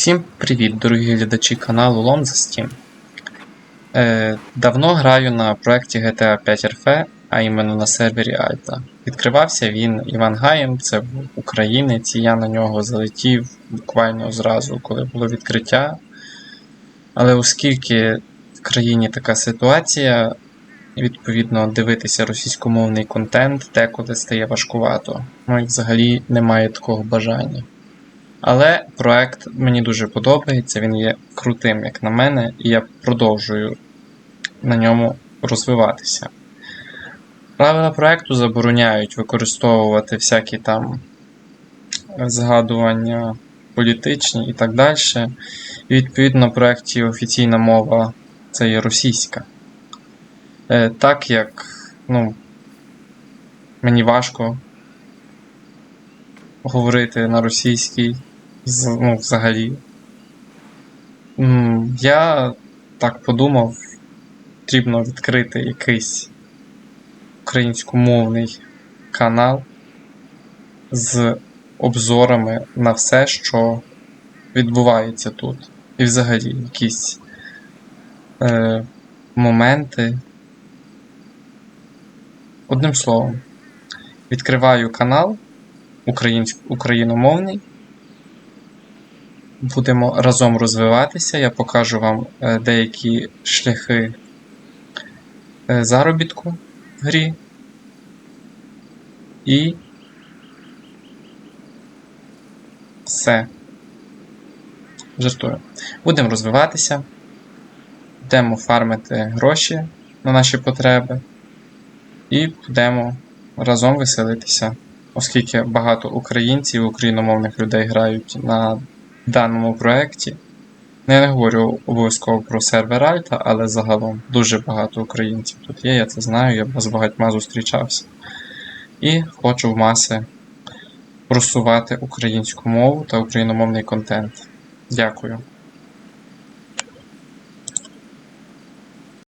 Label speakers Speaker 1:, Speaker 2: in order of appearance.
Speaker 1: Всім привіт, дорогі глядачі каналу Лом. Е, давно граю на проєкті GTA 5 RF, а іменно на сервері Альта. Відкривався він Іван Гаєм, це був українець, і я на нього залетів буквально зразу, коли було відкриття. Але оскільки в країні така ситуація, відповідно, дивитися російськомовний контент деколи стає важкувато. Ну і взагалі немає такого бажання. Але проект мені дуже подобається, він є крутим, як на мене, і я продовжую на ньому розвиватися. Правила проекту забороняють використовувати всякі там згадування політичні і так далі. І відповідно в проєкті офіційна мова це є російська. Е, Так як ну, мені важко говорити на російській ну, взагалі. Я так подумав, потрібно відкрити якийсь українськомовний канал з обзорами на все, що відбувається тут. І взагалі якісь е, моменти. Одним словом, відкриваю канал українськ- україномовний. Будемо разом розвиватися. Я покажу вам е, деякі шляхи е, заробітку в грі. І все. Жартую. Будемо розвиватися. Будемо фармити гроші на наші потреби. І будемо разом веселитися. Оскільки багато українців, україномовних людей грають на даному проєкті. Ну, Я не говорю обов'язково про сервер Альта, але загалом дуже багато українців тут є, я це знаю, я з багатьма зустрічався. І хочу в маси просувати українську мову та україномовний контент. Дякую.